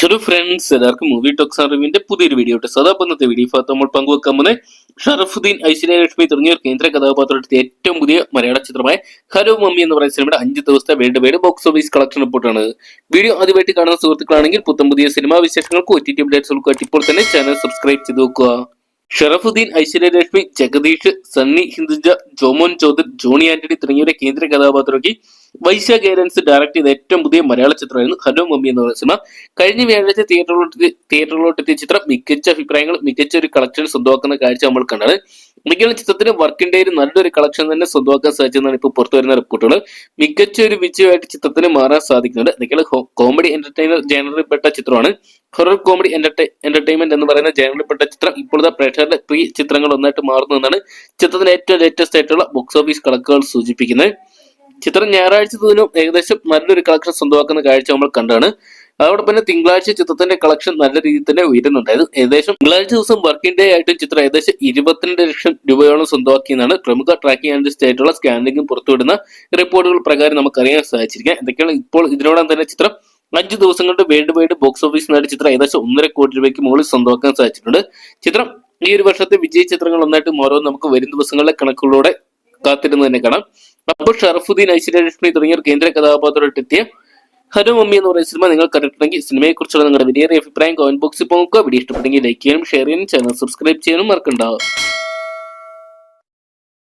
ചെറു ഫ്രണ്ട്സ് എല്ലാവർക്കും movie talks അറിവിന്റെ പുതിയൊരു വീഡിയോ ഉണ്ട് സദാ വീഡിയോ ഭാഗത്ത് നമ്മൾ പങ്കുവെക്കാൻ പോകുന്നത് ഷറഫുദ്ദീൻ ഐശ്വര്യലക്ഷ്മി തുടങ്ങിയ കേന്ദ്ര കഥാപാത്രത്തിന്റെ ഏറ്റവും പുതിയ മലയാള ചിത്രമായ ഹലോ മമ്മി എന്ന് പറയുന്ന സിനിമയുടെ അഞ്ച് ദിവസത്തെ world wide box office collection റിപ്പോർട്ടാണ് വീഡിയോ ആദ്യമായിട്ട് കാണുന്ന സുഹൃത്തുക്കളാണെങ്കിൽ പുത്തം പുതിയ സിനിമാ വിശേഷങ്ങൾക്ക് ഒ ടി ടി ഇപ്പോൾ തന്നെ ചാനൽ സബ്സ്ക്രൈബ് ചെയ്ത് നോക്കുക ഷറഫുദ്ദീൻ ഐശ്വര്യലക്ഷ്മി ജഗദീഷ് സണ്ണി ഹിന്ദുജ ജോമോൻ ചോദർ ജോണി ആന്റണി തുടങ്ങിയവരെ കേന്ദ്ര കഥാപാത്രമാക്കി വൈശ്യ കേരൻസ് ഡയറക്ട് ചെയ്ത ഏറ്റവും പുതിയ മലയാള ചിത്രമായിരുന്നു ഹലോ മമ്മി എന്ന് പറയുന്ന സിനിമ. കഴിഞ്ഞ വ്യാഴാഴ്ച തിയേറ്ററിലോട്ട് തിയേറ്ററിലോട്ട് എത്തിയ ചിത്രം മികച്ച അഭിപ്രായങ്ങൾ മികച്ച ഒരു കളക്ഷൻ സ്വന്തമാക്കുന്ന കാഴ്ച നമ്മൾ കണ്ടത് മികച്ച ചിത്രത്തിന് വർക്കിന്റെ ഒരു നല്ലൊരു കളക്ഷൻ തന്നെ സ്വന്തമാക്കാൻ സാധിച്ചെന്നാണ് ഇപ്പോൾ പുറത്തു വരുന്ന റിപ്പോർട്ടുകൾ. മികച്ച ഒരു വിജയമായിട്ട് ചിത്രത്തിന് മാറാൻ സാധിക്കുന്നുണ്ട്. നിങ്ങൾ കോമഡി എന്റർടൈനർ ജേണറിൽപ്പെട്ട ചിത്രമാണ്. ഹൊറർ കോമഡി എന്റർടൈൻമെന്റ് എന്ന് പറയുന്ന ജേണറിൽപ്പെട്ട ചിത്രം ഇപ്പോഴത്തെ പ്രേക്ഷകരുടെ പ്രിയ ചിത്രങ്ങൾ ഒന്നായിട്ട് മാറുന്നു എന്നാണ് ചിത്രത്തിന് ഏറ്റവും ലേറ്റസ്റ്റ് ആയിട്ടുള്ള ബോക്സ് ഓഫീസ് കണക്കുകൾ സൂചിപ്പിക്കുന്നത്. ചിത്രം ഞായറാഴ്ച ദിനം ഏകദേശം നല്ലൊരു കളക്ഷൻ സ്വന്തമാക്കുന്ന കാഴ്ച നമ്മൾ കണ്ടാണ്. അതോടൊപ്പം തന്നെ തിങ്കളാഴ്ച ചിത്രത്തിന്റെ കളക്ഷൻ നല്ല രീതിയിൽ തന്നെ ഉയരുന്നുണ്ടായത് ഏകദേശം തിങ്കളാഴ്ച ദിവസം വർക്കിംഗ് ഡേ ആയിട്ടും ചിത്രം ഏകദേശം ഇരുപത്തിരണ്ട് ലക്ഷം രൂപയോളം സ്വന്തമാക്കിയെന്നാണ് പ്രമുഖ ട്രാക്കിംഗ് ആൻഡ് ആയിട്ടുള്ള സ്കാനിംഗും പുറത്തുവിടുന്ന റിപ്പോർട്ടുകൾ പ്രകാരം നമുക്കറിയാൻ സാധിച്ചിരിക്കാം എന്തൊക്കെയാണ് ഇപ്പോൾ ഇതിനോടൊപ്പം തന്നെ ചിത്രം അഞ്ച് ദിവസം കൊണ്ട് വേൾഡ് വൈഡ് ബോക്സ് നിന്നായിട്ട് ചിത്രം ഏകദേശം ഒന്നര കോടി രൂപയ്ക്ക് മുകളിൽ സ്വന്തമാക്കാൻ സാധിച്ചിട്ടുണ്ട്. ചിത്രം ഈ ഒരു വർഷത്തെ വിജയ ചിത്രങ്ങൾ ഒന്നായിട്ട് മാറും നമുക്ക് വരും ദിവസങ്ങളിലെ കണക്കുകളോടെ കാത്തിരുന്ന് തന്നെ കാണാം. അപ്പോൾ ഷറഫുദ്ദീൻ ഐശ്വര്യലക്ഷ്മി തുടങ്ങിയ കേന്ദ്ര കഥാപാത്രമായിട്ട് എത്തിയ ഹലോ മമ്മി എന്ന് പറയുന്ന സിനിമ നിങ്ങൾ കണ്ടിട്ടുണ്ടെങ്കിൽ സിനിമയെ കുറിച്ചുള്ള നിങ്ങളുടെ വലിയ അഭിപ്രായം കമന്റ് ബോക്സിൽ പോകുക വീഡിയോ ഇഷ്ടപ്പെട്ടെങ്കിൽ ലൈക്ക് ചെയ്യാനും ഷെയർ ചെയ്യാനും ചാനൽ സബ്സ്ക്രൈബ് ചെയ്യാനും മറക്കണ്ടാവും